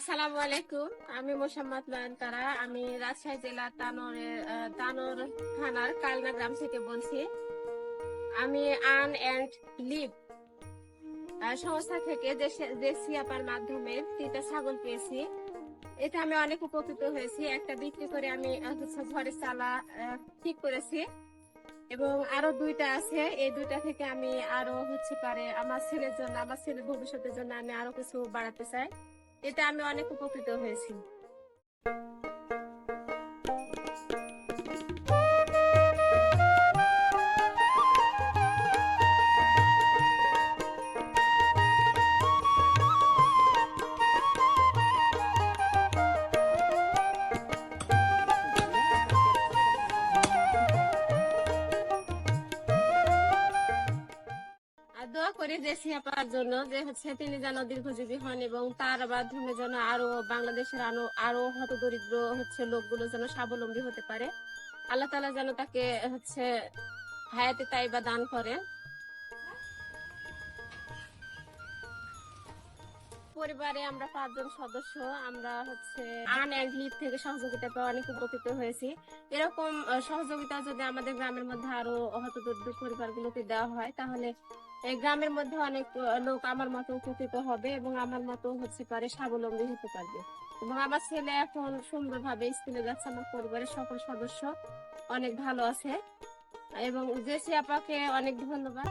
আসসালামু আলাইকুম। আমি মোসাম্মদ আমি রাজশাহী তানোরের তানোর থানার কালনা গ্রাম থেকে বলছি। আমি আন অ্যান্ড লিভ সংস্থা থেকে যে- সিয়াপার মাধ্যমে তিনটা ছাগল পেয়েছি। এটা আমি অনেক উপকৃত হয়েছি। একটা বিক্রি করে আমি ঘরে চালা ঠিক করেছি। এবং আরও দুইটা আছে। এই দুইটা থেকে আমি আরও হচ্ছে পারে আমার ছেলের জন্য, আমার ছেলের ভবিষ্যতের জন্য আমি আরও কিছু বাড়াতে চাই। এটা আমি অনেক উপকৃত হয়েছি। দোয়া করি যে সিয়াপার জন্য যে হচ্ছে তিনি যেন দীর্ঘজীবী হন এবং তার মাধ্যমে যেন আরও বাংলাদেশের আরও আরও হত দরিদ্র হচ্ছে লোকগুলো যেন স্বাবলম্বী হতে পারে। আল্লাহ তালা যেন তাকে হচ্ছে হায়াতে তাইবা দান করে পরিবারে আমরা পাঁচজন সদস্য, আমরা হচ্ছে আন অ্যান্ড লিভ থেকে সহযোগিতা পেয়ে অনেক উপকৃত হয়েছি। এরকম সহযোগিতা যদি আমাদের গ্রামের মধ্যে আরও হত দরিদ্র পরিবারগুলোকে দেওয়া হয়, তাহলে এই গ্রামের মধ্যে অনেক লোক আমার মতো উপকৃত হবে এবং আমার মতো হচ্ছে পারে, স্বাবলম্বী হতে পারবে। এবং আমার ছেলে এখন সুন্দরভাবে স্কুলে যাচ্ছে, আমার পরিবারের সকল সদস্য অনেক ভালো আছে। এবং জেসি আপাকে অনেক ধন্যবাদ।